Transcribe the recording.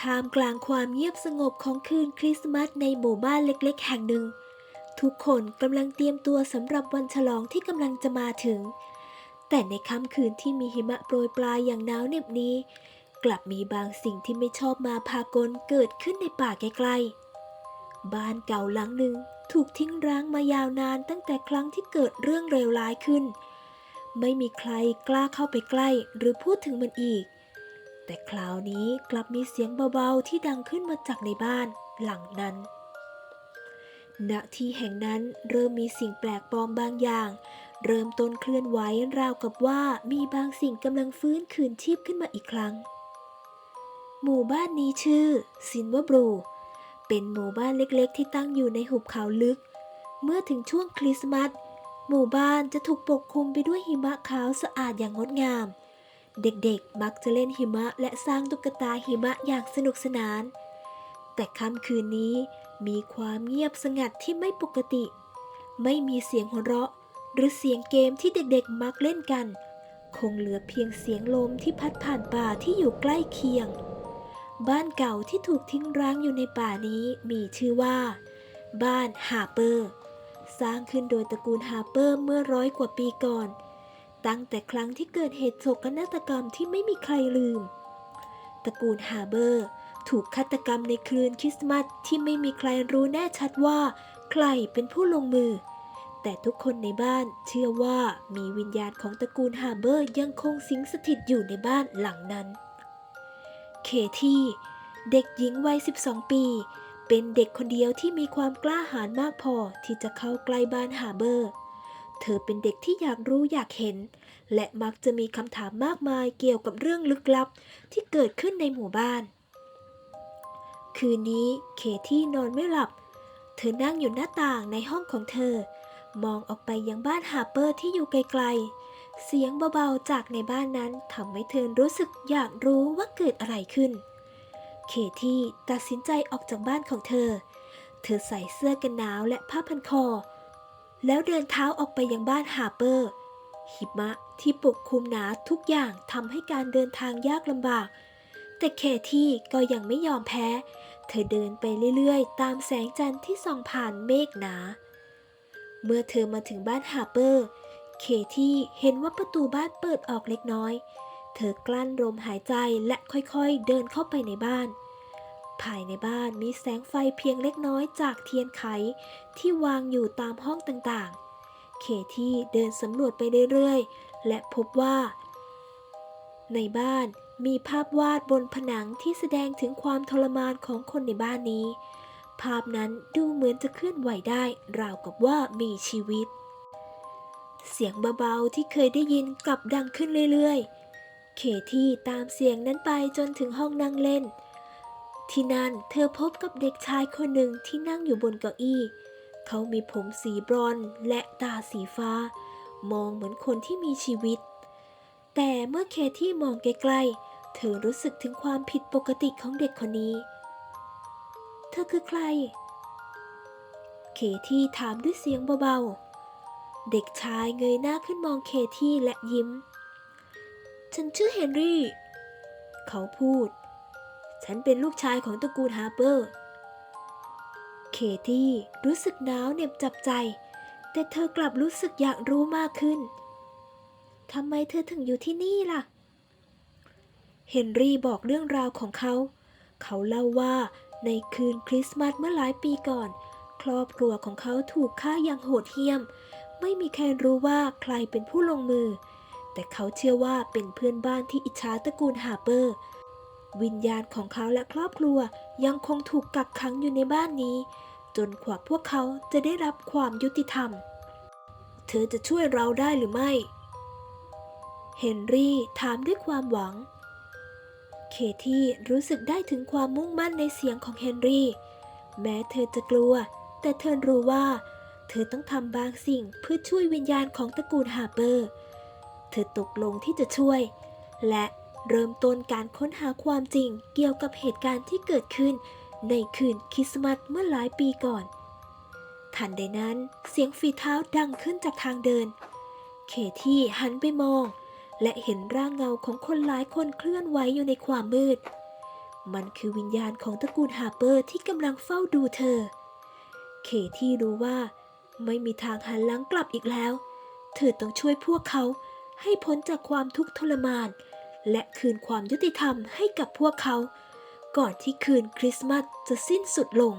ท่ามกลางความเงียบสงบของคืนคริสต์มาสในหมู่บ้านเล็กๆ แห่งหนึ่ง ทุกคนกำลังเตรียมตัวสำหรับวันฉลองที่กำลังจะมาถึง แต่ในค่ำคืนที่มีหิมะโปรยปลายอย่างหนาวเหน็บนี้ กลับมีบางสิ่งที่ไม่ชอบมาพากลเกิดขึ้นในป่าใกล้ๆ บ้านเก่าหลังหนึ่งถูกทิ้งร้างมายาวนานตั้งแต่ครั้งที่เกิดเรื่องเลวร้ายขึ้น ไม่มีใครกล้าเข้าไปใกล้หรือพูดถึงมันอีก แต่คราวนี้กลับมีเสียงเบาๆที่ดังขึ้นมาจากในบ้านหลังนั้น ณ ที่แห่งนั้นเริ่มมีสิ่งแปลกปลอมบางอย่าง เริ่มต้นเคลื่อนไหวราวกับว่ามีบางสิ่งกำลังฟื้นคืนชีพขึ้นมาอีกครั้ง หมู่บ้านนี้ชื่อซินเวบรู เป็นหมู่บ้านเล็กๆ ที่ตั้งอยู่ในหุบเขาลึก เมื่อถึงช่วงคริสต์มาสหมู่บ้านจะถูกปกคลุมไปด้วยหิมะขาวสะอาดอย่างงดงาม เด็กๆ มักจะเล่นหิมะและสร้างตุ๊กตาหิมะอย่างสนุกสนาน แต่ค่ำคืนนี้มีความเงียบสงัดที่ไม่ปกติ ไม่มีเสียงหัวเราะ หรือเสียงเกมที่เด็กๆ มักเล่นกัน คงเหลือเพียงเสียงลมที่พัดผ่านป่าที่อยู่ใกล้เคียง บ้านเก่าที่ถูกทิ้งร้างอยู่ในป่านี้มีชื่อว่า บ้านฮาร์เปอร์ สร้างขึ้นโดยตระกูลฮาร์เปอร์เมื่อร้อยกว่าปีก่อน ตั้งแต่ครั้งที่เกิดเหตุโศกนาฏกรรมที่ไม่มีใครลืม ตระกูลฮาเบอร์ ถูกฆาตกรรมในคืนคริสต์มาสที่ไม่มีใครรู้แน่ชัดว่า ใครเป็นผู้ลงมือ แต่ทุกคนในบ้านเชื่อว่ามีวิญญาณของตระกูลฮาเบอร์ยังคงสิงสถิตอยู่ในบ้านหลังนั้น เคที่เด็กหญิงวัย 12 ปี เป็นเด็กคนเดียวที่มีความกล้าหาญมากพอที่จะเข้าใกล้บ้านฮาเบอร์ เธอเป็นเด็กที่อยากรู้อยากเห็น และมักจะมีคำถามมากมายเกี่ยวกับเรื่องลึกลับที่เกิดขึ้นในหมู่บ้าน คืนนี้เคที่นอนไม่หลับ เธอนั่งอยู่หน้าต่างในห้องของเธอ มองออกไปยังบ้านฮาร์เปอร์ที่อยู่ไกลๆ เสียงเบาๆจากในบ้านนั้นทำให้เธอรู้สึกอยากรู้ว่าเกิดอะไรขึ้น เคที่ตัดสินใจออกจากบ้านของเธอ เธอใส่เสื้อกันหนาวและผ้าพันคอ แล้วเดินเท้าออกไปยังบ้านฮาร์เปอร์ หิมะที่ปกคลุมหนาทุกอย่างทำให้การเดินทางยากลำบาก แต่เคที่ก็ยังไม่ยอมแพ้ เธอเดินไปเรื่อยๆ ตามแสงจันทร์ที่ส่องผ่านเมฆหนา เมื่อเธอมาถึงบ้านฮาร์เปอร์ เคที่เห็นว่าประตูบ้านเปิดออกเล็กน้อย เธอกลั้นลมหายใจและค่อยๆเดินเข้าไปในบ้าน ภายในบ้านมีแสงไฟเพียงเล็กน้อยจากเทียนไขที่วางอยู่ตามห้องต่างๆ เคที่เดินสำรวจไปเรื่อยๆ และพบว่า ในบ้านมีภาพวาดบนผนังที่แสดงถึงความทรมานของคนในบ้านนี้ ภาพนั้นดูเหมือนจะเคลื่อนไหวได้ ราวกับว่ามีชีวิต เสียงเบาๆที่เคยได้ยินกลับดังขึ้นเรื่อยๆ เคที่ตามเสียงนั้นไปจนถึงห้องนั่งเล่น ที่นั่นเธอพบกับเด็กชายคนหนึ่งที่นั่งอยู่บนเก้าอี้ เขามีผมสีบรอนและตาสีฟ้า มองเหมือนคนที่มีชีวิต แต่เมื่อเคที่มองใกล้ๆ เธอรู้สึกถึงความผิดปกติของเด็กคนนี้ เธอคือใคร เคที่ถามด้วยเสียงเบาๆ เด็กชายเงยหน้าขึ้นมองเคที่และยิ้ม ฉันชื่อเฮนรี่ เขาพูด ฉันเป็นลูกชายของตระกูลฮาร์เปอร์ เคที่รู้สึกหนาวเหน็บจับใจ แต่เธอกลับรู้สึกอยากรู้มากขึ้น ทำไมเธอถึงอยู่ที่นี่ล่ะ เฮนรี่บอกเรื่องราวของเขา เขาเล่าว่าในคืนคริสต์มาสเมื่อหลายปีก่อน ครอบครัวของเขาถูกฆ่าอย่างโหดเหี้ยม ไม่มีใครรู้ว่าใครเป็นผู้ลงมือ แต่เขาเชื่อว่าเป็นเพื่อนบ้านที่อิจฉาตระกูลฮาร์เปอร์ วิญญาณของเขาและครอบครัวยังคงถูกกักขังอยู่ในบ้านนี้ จนกว่าพวกเขาจะได้รับความยุติธรรม เธอจะช่วยเราได้หรือไม่ เฮนรี่ถามด้วยความหวัง เคที่รู้สึกได้ถึงความมุ่งมั่นในเสียงของเฮนรี่ แม้เธอจะกลัว แต่เธอรู้ว่า เธอต้องทำบางสิ่งเพื่อช่วยวิญญาณของตระกูลฮาร์เปอร์ เธอตกลงที่จะช่วย และ เริ่มต้นการค้นหาความจริงเกี่ยวกับเหตุการณ์ที่เกิดขึ้น ในคืนคริสต์มาสเมื่อหลายปีก่อน ทันใดนั้นเสียงฝีเท้าดังขึ้นจากทางเดิน เคที่หันไปมอง และเห็นร่างเงาของคนหลายคนเคลื่อนไหวอยู่ในความมืด มันคือวิญญาณของตระกูลฮาเปอร์ที่กำลังเฝ้าดูเธอ เคที่รู้ว่า ไม่มีทางหันหลังกลับอีกแล้ว เธอต้องช่วยพวกเขาให้พ้นจากความทุกข์ทรมานเและคืนความยุติธรรมให้กับพวกเขา ก่อนที่คืนคริสต์มาสจะสิ้นสุดลง